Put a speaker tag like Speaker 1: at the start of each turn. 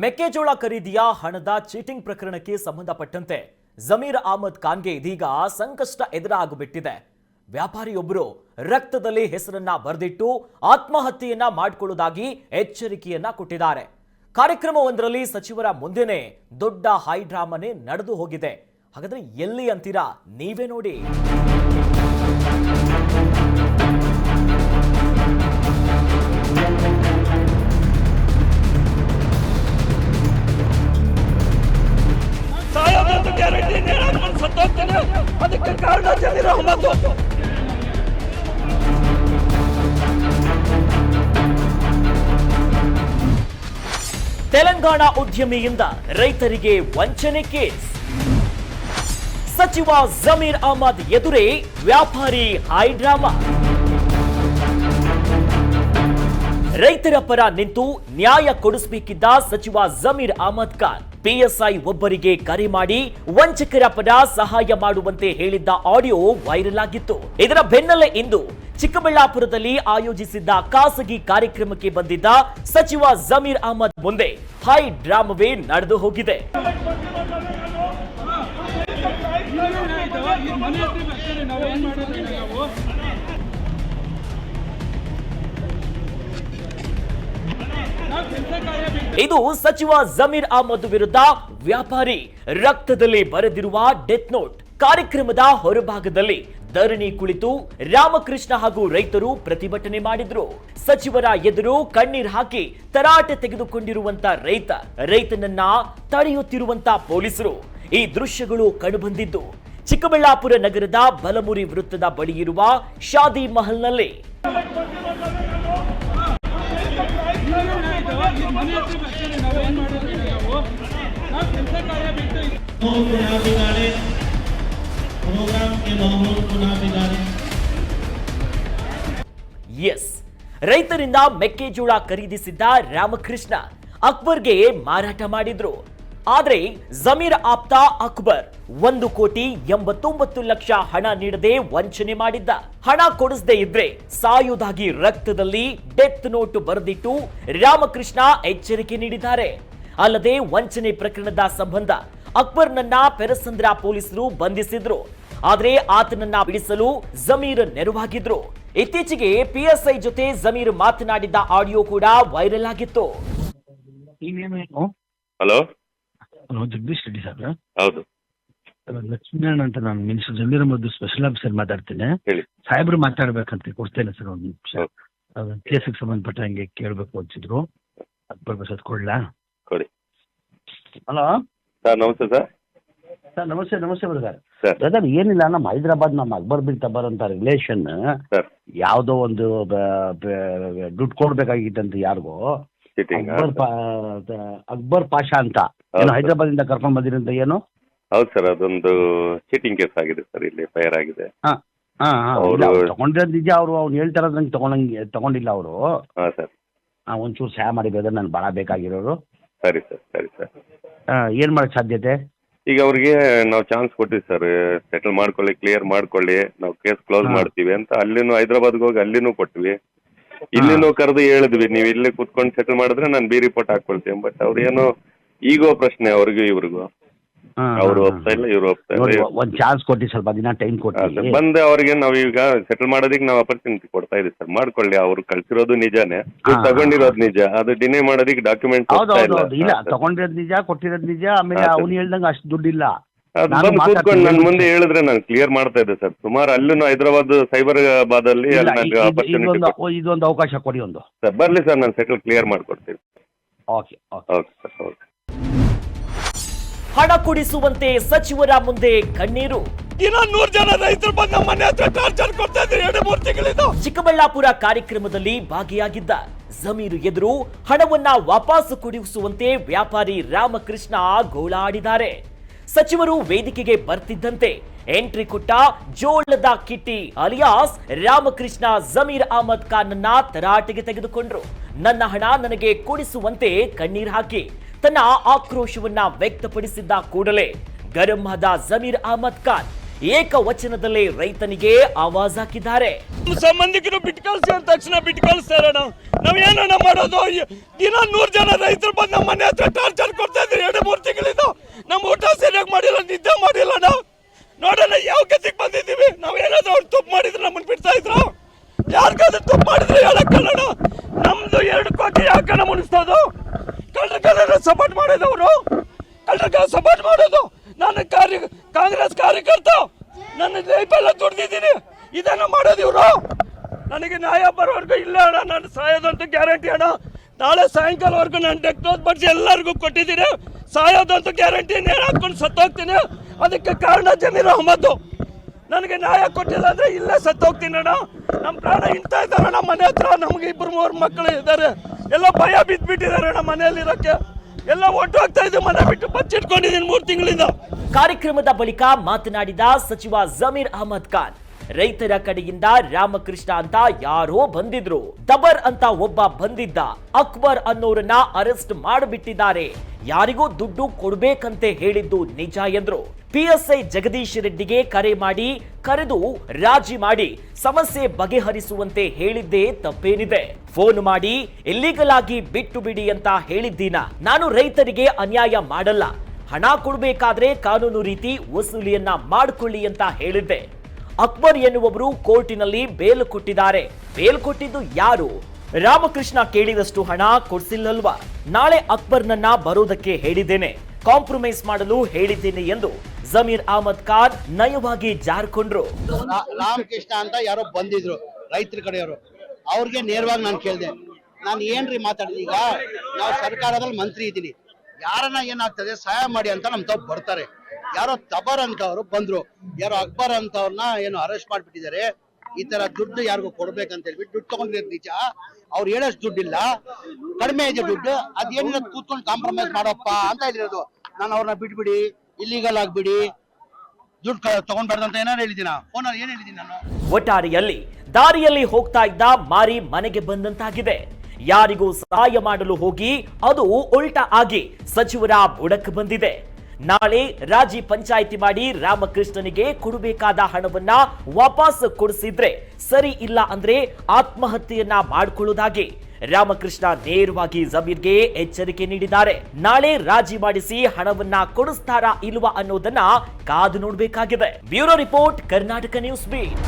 Speaker 1: ಮೆಕ್ಕೆಜೋಳ ಖರೀದಿಯ ಹಣದ ಚೀಟಿಂಗ್ ಪ್ರಕರಣಕ್ಕೆ ಸಂಬಂಧಪಟ್ಟಂತೆ ಜಮೀರ್ ಅಹಮದ್ ಖಾನ್ಗೆ ಇದೀಗ ಸಂಕಷ್ಟ ಎದುರಾಗಿಬಿಟ್ಟಿದೆ. ವ್ಯಾಪಾರಿಯೊಬ್ಬರು ರಕ್ತದಲ್ಲಿ ಹೆಸರನ್ನ ಬರೆದಿಟ್ಟು ಆತ್ಮಹತ್ಯೆಯನ್ನ ಮಾಡಿಕೊಳ್ಳುವುದಾಗಿ ಎಚ್ಚರಿಕೆಯನ್ನ ಕೊಟ್ಟಿದ್ದಾರೆ. ಕಾರ್ಯಕ್ರಮವೊಂದರಲ್ಲಿ ಸಚಿವರ ಮುಂದೆನೆ ದೊಡ್ಡ ಹೈಡ್ರಾಮನೆ ನಡೆದು ಹೋಗಿದೆ. ಹಾಗಾದ್ರೆ ಎಲ್ಲಿ ಅಂತೀರಾ? ನೀವೇ ನೋಡಿ. ತೆಲಂಗಾಣ ಉದ್ಯಮಿಯಿಂದ ರೈತರಿಗೆ ವಂಚನೆ ಕೇಸ್. ಸಚಿವ ಜಮೀರ್ ಅಹಮದ್ ಎದುರೇ ವ್ಯಾಪಾರಿ ಹೈಡ್ರಾಮಾ. ರೈತರ ಪರ ನಿಂತು ನ್ಯಾಯ ಕೊಡಿಸಬೇಕಿದ್ದ ಸಚಿವ ಜಮೀರ್ ಅಹಮದ್ ಖಾನ್. ಪಿಎಸ್ಐ ಒಬ್ಬರಿಗೆ ಕರೆ ಮಾಡಿ ವಂಚಕರ ಪದ ಸಹಾಯ ಮಾಡುವಂತೆ ಹೇಳಿದ್ದ ಆಡಿಯೋ ವೈರಲ್ ಆಗಿತ್ತು. ಇದರ ಬೆನ್ನಲ್ಲೇ ಇಂದು ಚಿಕ್ಕಬಳ್ಳಾಪುರದಲ್ಲಿ ಆಯೋಜಿಸಿದ್ದ ಖಾಸಗಿ ಕಾರ್ಯಕ್ರಮಕ್ಕೆ ಬಂದಿದ್ದ ಸಚಿವ ಜಮೀರ್ ಅಹಮದ್ ಮುಂದೆ ಹೈ ಡ್ರಾಮವೇ ನಡೆದು ಹೋಗಿದೆ. ಇದು ಸಚಿವ ಜಮೀರ್ ಅಹಮದ್ ವಿರುದ್ಧ ವ್ಯಾಪಾರಿ ರಕ್ತದಲ್ಲಿ ಬರೆದಿರುವ ಡೆತ್ ನೋಟ್ ಕಾರ್ಯಕ್ರಮದ ಹೊರಭಾಗದಲ್ಲಿ ಧರಣಿ ಕುಳಿತು ರಾಮಕೃಷ್ಣ ಹಾಗೂ ರೈತರು ಪ್ರತಿಭಟನೆ ಮಾಡಿದ್ರು. ಸಚಿವರ ಎದುರು ಕಣ್ಣೀರ್ ಹಾಕಿ ತರಾಟೆ ತೆಗೆದುಕೊಂಡಿರುವಂತ ರೈತ, ರೈತನನ್ನ ತಡೆಯುತ್ತಿರುವಂತ ಪೊಲೀಸರು. ಈ ದೃಶ್ಯಗಳು ಕಂಡುಬಂದಿದ್ದು, ಚಿಕ್ಕಬಳ್ಳಾಪುರ ನಗರದ ಬಲಮುರಿ ವೃತ್ತದ ಬಳಿ ಇರುವ ಶಾದಿ ಮಹಲ್ನಲ್ಲಿ. ಎಸ್ ರೈತರಿಂದ ಮೆಕ್ಕೆಜೋಳ ಖರೀದಿಸಿದ್ದ ರಾಮಕೃಷ್ಣ ಅಕ್ಬರ್ಗೆ ಮಾರಾಟ ಮಾಡಿದ್ರು. ಆದ್ರೆ ಜಮೀರ್ ಆಪ್ತಾ ಅಕ್ಬರ್ ಒಂದು ಕೋಟಿ ಎಂಬತ್ತೊಂಬತ್ತು ಲಕ್ಷ ಹಣ ನೀಡದೆ ವಂಚನೆ ಮಾಡಿದ್ದ. ಹಣ ಕೊಡಿಸದೇ ಇದ್ರೆ ಸಾಯುವುದಾಗಿ ರಕ್ತದಲ್ಲಿ ಡೆತ್ ನೋಟ್ ಬರೆದಿಟ್ಟು ರಾಮಕೃಷ್ಣ ಎಚ್ಚರಿಕೆ ನೀಡಿದ್ದಾರೆ. ಅಲ್ಲದೆ ವಂಚನೆ ಪ್ರಕರಣದ ಸಂಬಂಧ ಅಕ್ಬರ್ನನ್ನ ಪೆರಸಂದ್ರ ಪೊಲೀಸರು ಬಂಧಿಸಿದ್ರು. ಆದರೆ ಆತನನ್ನ ಬಿಡಿಸಲು ಜಮೀರ್ ನೆರವಾಗಿದ್ರು. ಇತ್ತೀಚೆಗೆ ಪಿಎಸ್ಐ ಜೊತೆ ಜಮೀರ್ ಮಾತನಾಡಿದ್ದ ಆಡಿಯೋ ಕೂಡ ವೈರಲ್ ಆಗಿತ್ತು.
Speaker 2: Hello?
Speaker 3: Hello Jagadish Reddy sir
Speaker 2: ಹೌದು.
Speaker 3: ಲಕ್ಷ್ಮೀನಾರಾಯಣ ಅಂತ ನಾನು ಮಿನಿಸ್ಟರ್ ಜಮೀರ್ ಮದ್ದು ಸ್ಪೆಷಲ್ ಆಫೀಸರ್ ಮಾತಾಡ್ತೇನೆ.
Speaker 2: ಹೇಳಿ.
Speaker 3: ಸಾಹೇಬ್ರು ಮಾತಾಡ್ಬೇಕಂತ ಕೊಡ್ತೇನೆ ಸರ್ ಒಂದು ನಿಮಿಷ.
Speaker 2: ಹೌದು.
Speaker 3: ಕೇಸಿಗೆ ಸಂಬಂಧಪಟ್ಟಂಗೆ ಕೇಳಬೇಕು ಅಂತಿದ್ರು. ಕೊಡ್ಲಾ?
Speaker 2: ಕೊಡಿ.
Speaker 3: ಹಲೋ.
Speaker 2: ಸರ್ ನಮಸ್ತೆ ಸರ್.
Speaker 3: ಸರ್ ನಮಸ್ತೆ ನಮಸ್ತೆ ಬ್ರದರ್.
Speaker 2: ಸರ್.
Speaker 3: ಬ್ರದರ್ ಏನಿಲ್ಲ ನಮ್ಮ ಹೈದರಾಬಾದ್ ನಮ್ಮ ಅಕ್ಬರ್ ಬಿನ್ ತಬರ್ ಅಂತ ರಿಲೇಷನ್
Speaker 2: ಸರ್.
Speaker 3: ಯಾವುದೋ ಒಂದು ದುಡ್ಡು ಕೊಡ್ಬೇಕಾಗಿತ್ತಂತ ಯಾರಿಗೋ
Speaker 2: ಚೀಟಿಂಗ್
Speaker 3: ಅಕ್ಬರ್ ಪಾ ಅಕ್ಬರ್ ಪಾಷಾ ಅಂತ.
Speaker 2: ಹೌದು. ಹೈದರಾಬಾದ್
Speaker 3: ಇಂದ ಕರ್ಕೊಂಡು ಬಂದಿರಂತ ಏನು?
Speaker 2: ಹೌದು ಸರ್ ಅದೊಂದು ಚೀಟಿಂಗ್ ಕೇಸ್ ಆಗಿದೆ ಸರ್ ಇಲ್ಲಿ ಫೈರ್ ಆಗಿದೆ.
Speaker 3: ಹಾ ಹಾ
Speaker 2: ಅವ್ರು-
Speaker 3: ತಗೊಂಡಿರೋದು ನಿಜ ಅವರು ಅವ್ನು ಹೇಳ್ತಾರ ನಂಗೆ ತಗೊಂಡಂಗೆ ತಗೊಂಡಿಲ್ಲ ಅವರು.
Speaker 2: ಹಾ ಸರ್.
Speaker 3: ಒಂಚೂರು ಸಹಾಯ ಮಾಡಿ ಬೇಕಾದ್ರೆ ನಾನು ಭಾಳ ಬೇಕಾಗಿರೋರು.
Speaker 2: ಸರಿ ಸರ್ ಸರಿ ಸರ್.
Speaker 3: ಆ, ಏನ್ ಮಾಡಕ್ ಸಾಧ್ಯತೆ?
Speaker 2: ಈಗ ಅವ್ರಿಗೆ ನಾವು ಚಾನ್ಸ್ ಕೊಟ್ಟಿವಿ ಸರ್ ಸೆಟಲ್ ಮಾಡ್ಕೊಳ್ಳಿ ಕ್ಲಿಯರ್ ಮಾಡ್ಕೊಳ್ಳಿ ನಾವು ಕೇಸ್ ಕ್ಲೋಸ್
Speaker 3: ಹಾ.
Speaker 2: ಮಾಡ್ತೀವಿ ಅಂತ ಅಲ್ಲಿನೂ ಹೈದರಾಬಾದ್ಗೆ ಹೋಗಿ ಅಲ್ಲಿನೂ ಕೊಟ್ವಿ. ಇಲ್ಲಿನೂ ಕರೆದು ಹೇಳಿದ್ವಿ ನೀವು ಇಲ್ಲೇ ಕುತ್ಕೊಂಡು ಸೆಟಲ್ ಮಾಡಿದ್ರೆ ನಾನು ಬಿ ರಿಪೋರ್ಟ್ ಹಾಕೊಳ್ತೀನಿ ಬಟ್ ಅವ್ರೇನೋ ಈಗೋ ಪ್ರಶ್ನೆ ಅವ್ರಿಗೂ ಇವ್ರಿಗೂ. ಅವ್ರು ಹೋಗ್ತಾ ಇಲ್ಲ ಇವ್ರು
Speaker 3: ಹೋಗ್ತಾ
Speaker 2: ಇಲ್ಲ.
Speaker 3: ಒಂದ್ ಚಾನ್ಸ್ ಕೊಟ್ಟಿ ಸ್ವಲ್ಪ ದಿನ ಟೈಮ್ ಕೊಟ್ಟಿ.
Speaker 2: ಬಂದೆ ಅವ್ರಿಗೆ ನಾವು ಈಗ ಸೆಟಲ್ ಮಾಡೋದಕ್ಕೆ ನಾವು ಅಪರ್ಚುನಿಟಿ ಕೊಡ್ತಾ ಇದೀವಿ ಸರ್. ಮಾಡ್ಕೊಳ್ಳಿ ಅವ್ರು ಕಳ್ಸಿರೋದು ನಿಜಾನೇ. ಇವ್ರು
Speaker 3: ಹಾ,
Speaker 2: ತಗೊಂಡಿರೋದು ನಿಜ. ಅದು ಡಿನೇ ಮಾಡೋದಕ್ಕೆ ಡಾಕ್ಯುಮೆಂಟ್
Speaker 3: ಹೌದು ಹೌದು ಹೌದು. ಇಲ್ಲ ತಗೊಂಡಿರೋದ್ ನಿಜ ಕೊಟ್ಟಿರೋದ್ ನಿಜ. ಆಮೇಲೆ
Speaker 2: ಹಾ, ಸರ್.
Speaker 3: ಅವ್ನು ಹೇಳ್ದಂಗೆ ಅಷ್ಟು ದುಡ್ಡಿಲ್ಲ.
Speaker 2: ಅದು
Speaker 3: ನಾನು
Speaker 2: ಬಂದು
Speaker 3: ಮಾತಾಡ್ತೀನಿ.
Speaker 2: ಕೂತ್ಕೊಂಡು ನನ್ನ ಮುಂದೆ ಹೇಳಿದ್ರೆ ನಾನು ಕ್ಲಿಯರ್ ಮಾಡ್ತಾ ಇದ್ದೆ ಸರ್. ಸುಮಾರು ಅಲ್ಲೂ ಹೈದರಾಬಾದ್ ಸೈಬರಾಬಾದ್ ಅಲ್ಲಿ
Speaker 3: ಇಲ್ಲ,
Speaker 2: ಅಲ್ಲಿ ನನಗೆ
Speaker 3: ಇದು-
Speaker 2: ಅಪರ್ಚುನಿಟಿ
Speaker 3: ಇದೊಂದು ಇದೊಂದು ಅವಕಾಶ ಕೊಡಿ ಒಂದು.
Speaker 2: ಸರ್ ಬರ್ಲಿ ಸರ್ ನಾನು ಸೆಟಲ್ ಕ್ಲಿಯರ್ ಮಾಡ್ಕೊಡ್ತೀನಿ.
Speaker 3: Okay okay.
Speaker 2: Okay sir okay.
Speaker 1: ಹಣ ಕುಡಿಸುವಂತೆ ಸಚಿವರ ಮುಂದೆ ಕಣ್ಣೀರು.
Speaker 4: ದಿನ ನೂರ್ ಜನ ರೈತರು ಬಂದು ನಮ್ಮ ಮನೆ ಹತ್ರ ಟಾರ್ಚರ್ ಕೊಡ್ತಾ ಇದ್ರು ಎರಡು ಮೂರು ತಿಂಗಳಿಂದ.
Speaker 1: ಚಿಕ್ಕಬಳ್ಳಾಪುರ ಕಾರ್ಯಕ್ರಮದಲ್ಲಿ ಭಾಗಿಯಾಗಿದ್ದ ಜಮೀರು ಎದುರು ಹಣವನ್ನ ವಾಪಸ್ ಕುಡಿಸುವಂತೆ ವ್ಯಾಪಾರಿ ರಾಮಕೃಷ್ಣ ಗೋಳಾಡಿದ್ದಾರೆ. ಸಚಿವರು ವೇದಿಕೆಗೆ ಬರ್ತಿದ್ದಂತೆ. ಎಂಟ್ರಿ ಕೊಟ್ಟ ಜೋಳದ ಕಿಟ್ಟಿ ಅಲಿಯಾಸ್ ರಾಮಕೃಷ್ಣ ಜಮೀರ್ ಅಹಮದ್ ಖಾನ್ನನ್ನ ತರಾಟೆಗೆ ತೆಗೆದುಕೊಂಡ್ರು. ನನ್ನ ಹಣ ನನಗೆ ಕೊಡಿಸುವಂತೆ ಕಣ್ಣೀರ್ ಹಾಕಿ ತನ್ನ ಆಕ್ರೋಶವನ್ನ ವ್ಯಕ್ತಪಡಿಸಿದ್ದ ಕೂಡಲೇ ಗರಂಹದ ಜಮೀರ್ ಅಹಮದ್ ಖಾನ್ ಏಕವಚನದಲ್ಲೇ ರೈತನಿಗೆ ಆವಾಜ್ ಹಾಕಿದ್ದಾರೆ.
Speaker 4: ನಮ್ಮ ಸಂಬಂಧಿಕರು ಬಿಟ್ಟು ಕಳಿಸಿ ಅಂದ ತಕ್ಷಣ ಬಿಟ್ಟು ಕಳಿಸ್ತಾರೆ ನಾವು. ಏನಣ್ಣ ಮಾಡೋದು? ಈ ದಿನ ನೂರು ಜನ ರೈತರು ಬಂದು ನಮ್ಮ ಮನೆ ಹತ್ರ ಟಾರ್ಚರ್ ಕೊಡ್ತಾ ಇದ್ರು ಎರಡು, ಮೂರು ತಿಂಗಳಿಂದ. ನಮ್ಮ ಊಟ ಸರಿಯಾಗಿ ಮಾಡಿಲ್ಲ, ನಿದ್ದೆ ಮಾಡಿಲ್ಲ ನಾವು. ನೋಡೋಣ, ಯಾವ ಗತಿಗೆ ಬಂದಿದ್ದೀವಿ? ನಾವು ಏನಾದ್ರು ಅವ್ರು ತುಪ್ಪ ಮಾಡಿದ್ರೆ ನಮ್ಮನ್ನು ಬಿಡ್ತಾ ಇದ್ರು? ಯಾರಿಗಾದ್ರೂ ತುಪ್ಪ ಮಾಡಿದ್ರೆ ಹೇಳಕ್ಕಲ್ಲಣ ನಮ್ದು ಎರಡು ಕೋಟಿ ಯಾಕಣ್ಣ ಮುನಿಸ್ತೋದು ಕಳ್ಳರ ಸಪೋರ್ಟ್ ಮಾಡೋದವರು? ಕಳ್ಳರ ಸಪೋರ್ಟ್ ಮಾಡೋದು? ನಾನು ಕಾರ್ಯ, ಕಾಂಗ್ರೆಸ್ ಕಾರ್ಯಕರ್ತ ಲೈಫೆಲ್ಲ ದುಡ್ದಿದ್ದೀನಿ. ಇದನ್ನ ಮಾಡೋದು ಇವರು. ನನಗೆ ನ್ಯಾಯ ಬರೋವರೆಗೂ ಇಲ್ಲ ಅಣ್ಣ. ನಾನು ಸಾಯೋದಂತೂ ಗ್ಯಾರಂಟಿ ಅಣ್ಣ. ನಾಳೆ ಸಾಯಂಕಾಲವರೆಗೂ ನಾನು ಡೆಕ್ಟೋಸ್ ಬಡ್ಸಿ ಎಲ್ಲರಿಗೂ ಕೊಟ್ಟಿದ್ದೀನಿ. ಸಾಯೋದಂತೂ ಗ್ಯಾರಂಟಿ ನೇರ ಹಾಕ್ಕೊಂಡು ಸತ್ತೋಗ್ತೀನಿ. ಅದಕ್ಕೆ ಕಾರಣ ಜಮೀರ್ ಅಹಮದ್ದು ನನಗೆ ನ್ಯಾಯ ಕೊಟ್ಟಿಲ್ಲ ಅಂದರೆ ಇಲ್ಲೇ ಸತ್ತೋಗ್ತೀನಿ ಅಣ್ಣ. ನಮ್ಮ ಪ್ರಾಣ ಇಂತ ಇದ್ದಾರೆ ಅಣ್ಣ ಮನೆ ಹತ್ರ. ನಮಗೆ ಇಬ್ಬರು ಮೂವರು ಮಕ್ಕಳು ಇದ್ದಾರೆ. ಎಲ್ಲ ಭಯ ಬಿದ್ದುಬಿಟ್ಟಿದ್ದಾರೆ ಅಣ್ಣ ಮನೆಯಲ್ಲಿರೋಕ್ಕೆ. ಎಲ್ಲ ಒಟ್ಟು ಇದೆ, ಮನೆ ಬಿಟ್ಟು ಬಚ್ಚಿಟ್ಕೊಂಡಿದ್ದೀನಿ ಮೂರು ತಿಂಗಳಿಂದ.
Speaker 1: ಕಾರ್ಯಕ್ರಮದ ಬಳಿಕ ಮಾತನಾಡಿದ ಸಚಿವ ಜಮೀರ್ ಅಹಮದ್ ಖಾನ್. ರೈತರ ಕಡೆಯಿಂದ ರಾಮಕೃಷ್ಣ ಅಂತ ಯಾರೋ ಬಂದಿದ್ರು. ದಬರ್ ಅಂತ ಒಬ್ಬ ಬಂದಿದ್ದ. ಅಕ್ಬರ್ ಅನ್ನೋರನ್ನ ಅರೆಸ್ಟ್ ಮಾಡಿಬಿಟ್ಟಿದ್ದಾರೆ. ಯಾರಿಗೂ ದುಡ್ಡು ಕೊಡ್ಬೇಕಂತೆ ಹೇಳಿದ್ದು ನಿಜ ಎಂದ್ರು. ಪಿಎಸ್ಐ ಜಗದೀಶ್ ರೆಡ್ಡಿಗೆ ಕರೆ ಮಾಡಿ, ಕರೆದು ರಾಜಿ ಮಾಡಿ, ಸಮಸ್ಯೆ ಬಗೆಹರಿಸುವಂತೆ ಹೇಳಿದ್ದೇ ತಪ್ಪೇನಿದೆ. ಫೋನ್ ಮಾಡಿ ಇಲ್ಲಿಗಲ್ ಆಗಿ ಬಿಟ್ಟು ಬಿಡಿ ಅಂತ ಹೇಳಿದ್ದೀನ? ನಾನು ರೈತರಿಗೆ ಅನ್ಯಾಯ ಮಾಡಲ್ಲ. ಹಣ ಕೊಡ್ಬೇಕಾದ್ರೆ ಕಾನೂನು ರೀತಿ ವಸೂಲಿಯನ್ನ ಮಾಡಿಕೊಳ್ಳಿ ಅಂತ ಹೇಳಿದ್ದೆ. ಅಕ್ಬರ್ ಎನ್ನುವವರು ಕೋರ್ಟಿನಲ್ಲಿ ಬೇಲ್ ಕೊಟ್ಟಿದ್ದಾರೆ. ಬೇಲ್ ಕೊಟ್ಟಿದ್ದು ಯಾರು? ರಾಮಕೃಷ್ಣ ಕೇಳಿದಷ್ಟು ಹಣ ಕೊಡಿಸಿಲ್ಲಲ್ವಾ? ನಾಳೆ ಅಕ್ಬರ್ನನ್ನ ಬರೋದಕ್ಕೆ ಹೇಳಿದ್ದೇನೆ. ಕಾಂಪ್ರಮೈಸ್ ಮಾಡಲು ಹೇಳಿದ್ದೇನೆ ಎಂದು ಜಮೀರ್ ಅಹಮದ್ ಖಾನ್ ನಯವಾಗಿ ಜಾರ್ಕೊಂಡ್ರು.
Speaker 5: ರಾಮಕೃಷ್ಣ ಅಂತ ಯಾರೋ ಬಂದಿದ್ರು, ರೈತರ ಕಡೆಯವರು. ಅವ್ರಿಗೆ ನೇರವಾಗಿ ನಾನು ಕೇಳಿದೆ. ನಾನು ಏನ್ರಿ ಮಾತಾಡಿದೆ? ಈಗ ನಾವು ಸರ್ಕಾರದಲ್ಲಿ ಮಂತ್ರಿ ಇದ್ದೀನಿ. ಯಾರನ್ನ ಏನಾಗ್ತದೆ, ಸಹಾಯ ಮಾಡಿ ಅಂತ ನಮ್ ತಾವ್ ಬರ್ತಾರೆ. ಯಾರೋ ತಬರ್ ಅಂತ ಅವರು ಬಂದ್ರು. ಯಾರೋ ಅಕ್ಬರ್ ಅಂತವ್ರನ್ನ ಏನು ಅರೆಸ್ಟ್ ಮಾಡ್ಬಿಟ್ಟಿದ್ದಾರೆ. ಈ ತರ ದುಡ್ಡು ಯಾರಿಗೂ ಕೊಡ್ಬೇಕಂತ ಹೇಳ್ಬಿಟ್ಟು ದುಡ್ಡು ತಗೊಂಡಿರೋದು ನಿಜ. ಅವ್ರು ಹೇಳೋಷ್ಟು ದುಡ್ಡಿಲ್ಲ. ಕಡಿಮೆ ಇದೆ ದುಡ್ಡು. ಅದೇನಿಲ್ಲ ಕೂತ್ಕೊಂಡು ಕಾಂಪ್ರಮೈಸ್ ಮಾಡಪ್ಪ ಅಂತ ಹೇಳಿರೋದು. ನಾನು ಅವ್ರನ್ನ ಬಿಟ್ಬಿಡಿ ಇಲ್ಲಿಗಲ್ ಆಗ್ಬಿಡಿ. ದುಡ್ಡು ತಗೊಂಡ್ಬಾರ್ದು ಅಂತ ಏನಾರು ಹೇಳಿದ್ದೀನ? ಫೋನಲ್ಲಿ ಏನ್ ಹೇಳಿದೀನಿ ನಾನು?
Speaker 1: ಒಟ್ಟಾರಿಯಲ್ಲಿ ದಾರಿಯಲ್ಲಿ ಹೋಗ್ತಾ ಇದ್ದ ಮಾರಿ ಮನೆಗೆ ಬಂದಂತಾಗಿದೆ. ಯಾರಿಗೂ ಸಹಾಯ ಮಾಡಲು ಹೋಗಿ ಅದು ಉಲ್ಟಾ ಆಗಿ ಸಚಿವರ ಬುಡಕ್ಕೆ ಬಂದಿದೆ. ನಾಳೆ ರಾಜಿ ಪಂಚಾಯಿತಿ ಮಾಡಿ ರಾಮಕೃಷ್ಣನಿಗೆ ಕೊಡಬೇಕಾದ ಹಣವನ್ನ ವಾಪಸ್ ಕೊಡಿಸಿದ್ರೆ ಸರಿ ಇಲ್ಲ ಅಂದ್ರೆ ಆತ್ಮಹತ್ಯೆಯನ್ನ ಮಾಡಿಕೊಳ್ಳುವುದಾಗಿ ರಾಮಕೃಷ್ಣ ನೇರವಾಗಿ ಜಮೀರ್ಗೆ ಎಚ್ಚರಿಕೆ ನೀಡಿದ್ದಾರೆ. ನಾಳೆ ರಾಜಿ ಮಾಡಿಸಿ ಹಣವನ್ನ ಕೊಡಿಸ್ತಾರಾ ಇಲ್ವಾ ಅನ್ನೋದನ್ನ ಕಾದು ನೋಡಬೇಕಾಗಿದೆ. Bureau report, Karnataka news beat